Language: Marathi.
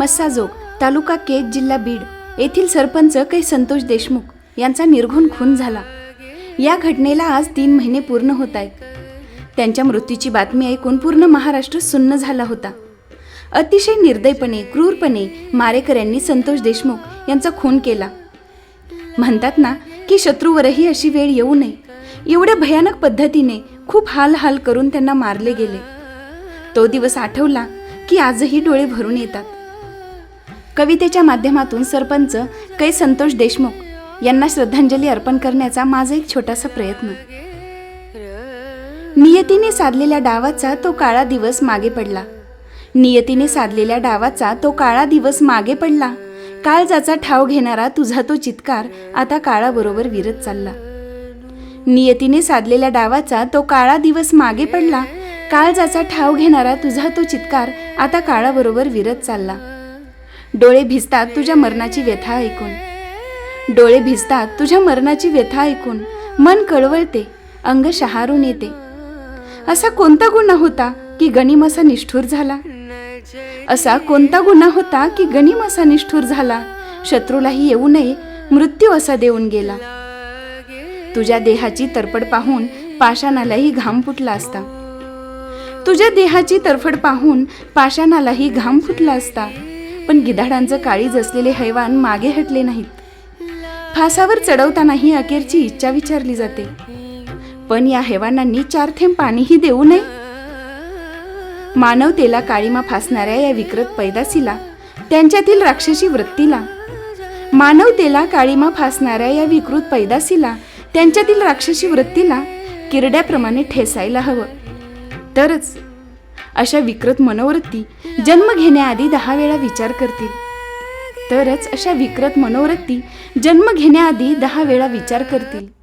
मस्साजोग तालुका केज जिल्हा बीड येथील सरपंच कै संतोष देशमुख यांचा निर्घुण खून झाला. या घटनेला आज तीन महिने पूर्ण होत आहेत. त्यांच्या मृत्यूची बातमी ऐकून पूर्ण महाराष्ट्र सुन्न झाला होता. अतिशय निर्दयपणे क्रूरपणे मारेकऱ्यांनी संतोष देशमुख यांचा खून केला. म्हणतात ना की शत्रूवरही अशी वेळ येऊ नये. एवढ्या भयानक पद्धतीने खूप हाल हाल करून त्यांना मारले गेले. तो दिवस आठवला की आजही डोळे भरून येतात. कवितेच्या माध्यमातून सरपंच कै संतोष देशमुख यांना श्रद्धांजली अर्पण करण्याचा माझा एक छोटासा प्रयत्न. नियतीने साधलेल्या डावाचा तो काळा दिवस मागे पडला. नियतीने साधलेल्या डावाचा तो काळा दिवस मागे पडला. काळजाचा ठाव घेणारा तुझा तो चित्कार आता काळाबरोबर विरत चालला. नियतीने साधलेल्या डावाचा तो काळा दिवस मागे पडला. काळजाचा ठाव घेणारा तुझा तो चित्कार आता काळाबरोबर विरत चालला. डोळे भिजतात तुझ्या मरणाची व्यथा ऐकून. डोळे भिजतात तुझ्या मरणाची व्यथा ऐकून. मन कळवळते अंग शहारून येते. असा कोणता गुन्हा होता की गणिम असा निष्ठूर झाला? असा कोणता गुन्हा होता की गणिम असा निष्ठूर झाला? शत्रूलाही येऊ नये मृत्यू असा देऊन गेला. तुझ्या देहाची तरफड पाहून पाषाणालाही घाम फुटला असता. तुझ्या देहाची तरफड पाहून पाषाणालाही घाम फुटला असता. पण गिधाडांचं काळीज असलेले हैवान मागे हटले नाहीत. फासावर चढवतानाही अखेरची इच्छा विचारली जाते. पण या हैवानांनी चार थेंब पाणीही देऊ नये. मानवतेला काळीमा फासणाऱ्या या विकृत पैदासीला त्यांच्यातील राक्षसी वृत्तीला मानवतेला काळीमा फासणाऱ्या या विकृत पैदासीला त्यांच्यातील राक्षसी वृत्तीला किरड्याप्रमाणे ठेसायला हवं. तरच अशा विकृत मनोवृत्ती जन्म घेण्याआधी दहा वेळा विचार करतील. तरच अशा विकृत मनोवृत्ती जन्म घेण्याआधी दहा वेळा विचार करतील.